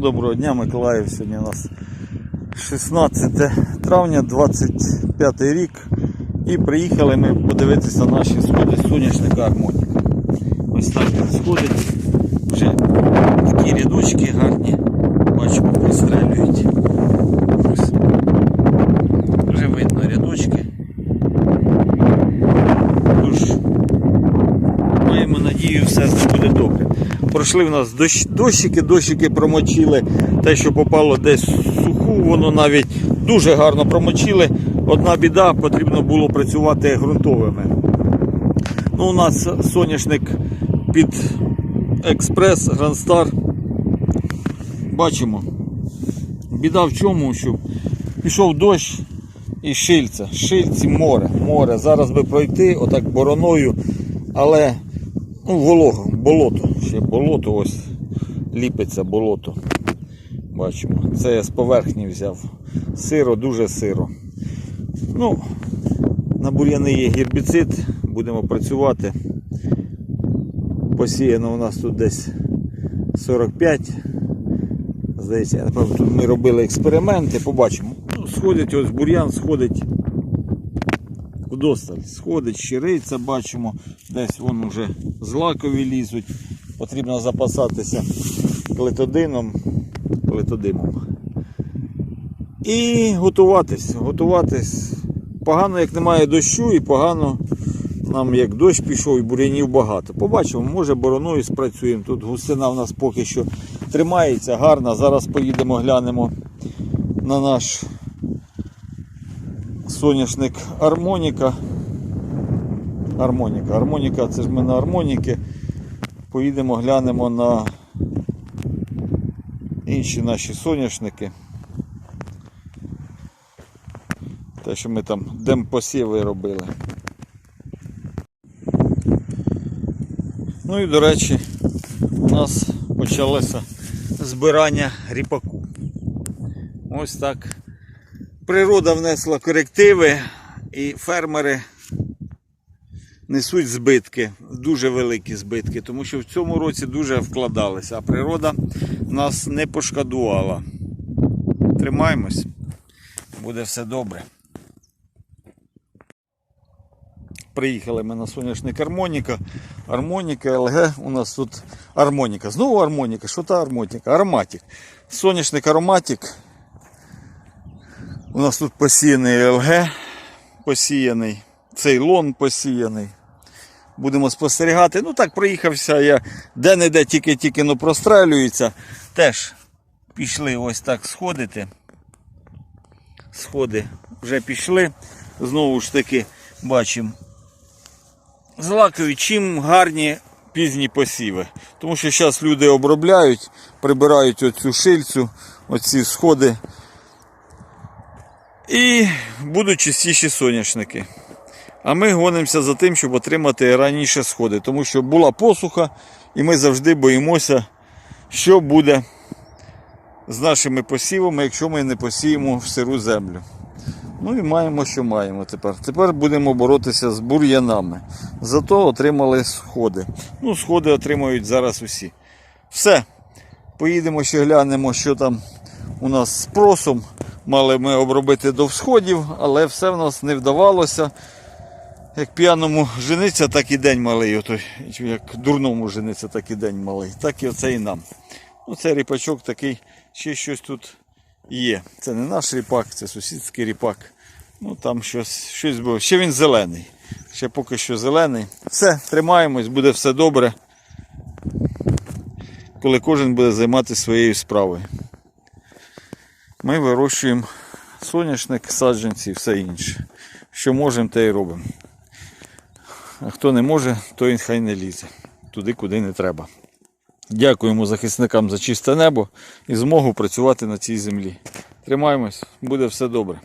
Доброго дня, Миколаїв. Сьогодні у нас 16 травня, 25 рік. І приїхали ми подивитися наші сходи соняшника Армоніка. Ось так він сходить. Вже такі рядочки гарні. Бачимо, прострелюють. Ось. Вже видно рядочки. Тож, маємо надію, все ним буде добре. Пройшли в нас дощ, дощики, дощики промочили. Те, що попало десь суху, воно навіть дуже гарно промочили. Одна біда, потрібно було працювати ґрунтовими. Ну, у нас соняшник під експрес, Грандстар. Бачимо. Біда в чому, що пішов дощ і шильця. Шильці море. море. Зараз би пройти отак бороною, але ну, волого, болото. Ще болото ось ліпиться болото. Бачимо. Це я з поверхні взяв. Сиро, дуже сиро. Ну, на бур'яни є гербіцид, будемо працювати. Посіяно у нас тут десь 45. Здається, напевно, тут ми робили експерименти, побачимо. Ну, сходить ось бур'ян, сходить вдосталь. Сходить, щириця, бачимо, десь вон вже злакові лізуть. Потрібно запасатися клетодином, клетодимом. І готуватись. Готуватись. Погано, як немає дощу, і погано нам як дощ пішов і бурянів багато. Побачимо, може бороною спрацюємо. Тут гусина в нас поки що тримається гарна. Зараз поїдемо, глянемо на наш соняшник Армоніка. Армоніка. Армоніка, це ж ми на армоніки. Поїдемо, глянемо на інші наші соняшники. Те, що ми там демпосіви робили. Ну і до речі, у нас почалося збирання ріпаку. Ось так. Природа внесла корективи і фермери несуть збитки, дуже великі збитки, тому що в цьому році дуже вкладалися, а природа нас не пошкодувала. Тримаємось, буде все добре. Приїхали ми на соняшник Армоніка. Армоніка, ЛГ. У нас тут Армоніка. Знову Армоніка. Що та Армотіка? Ароматик. Соняшник Ароматик. У нас тут посіяний ЛГ, посіяний, цейлон посіяний. Будемо спостерігати. Ну так проїхався я де-не-де тільки-тільки ну, прострелюється. Теж пішли ось так сходити. Сходи вже пішли. Знову ж таки бачимо. Злакові чим гарні пізні посіви. Тому що зараз люди обробляють, прибирають оцю шильцю, оці сходи. І будуть чистіші соняшники. А ми гонимося за тим, щоб отримати раніше сходи. Тому що була посуха, і ми завжди боїмося, що буде з нашими посівами, якщо ми не посіємо в сиру землю. Ну і маємо, що маємо тепер. Тепер будемо боротися з бур'янами. Зато отримали сходи. Ну, сходи отримують зараз усі. Все. Поїдемо ще глянемо, що там у нас з просом. Мали ми обробити до всходів, але все в нас не вдавалося. Як п'яному жениться, так і день малий. Ото, як дурному жениться, так і день малий. Так і оце і нам. Ну, це ріпачок такий, ще щось тут є. Це не наш ріпак, це сусідський ріпак. Ну там щось, щось було. Ще він зелений. Ще поки що зелений. Все, тримаємось, буде все добре. Коли кожен буде займатися своєю справою. Ми вирощуємо соняшник, саджанці і все інше. Що можемо, те і робимо. А хто не може, той хай не лізе. Туди, куди не треба. Дякуємо захисникам за чисте небо і змогу працювати на цій землі. Тримаємось, буде все добре.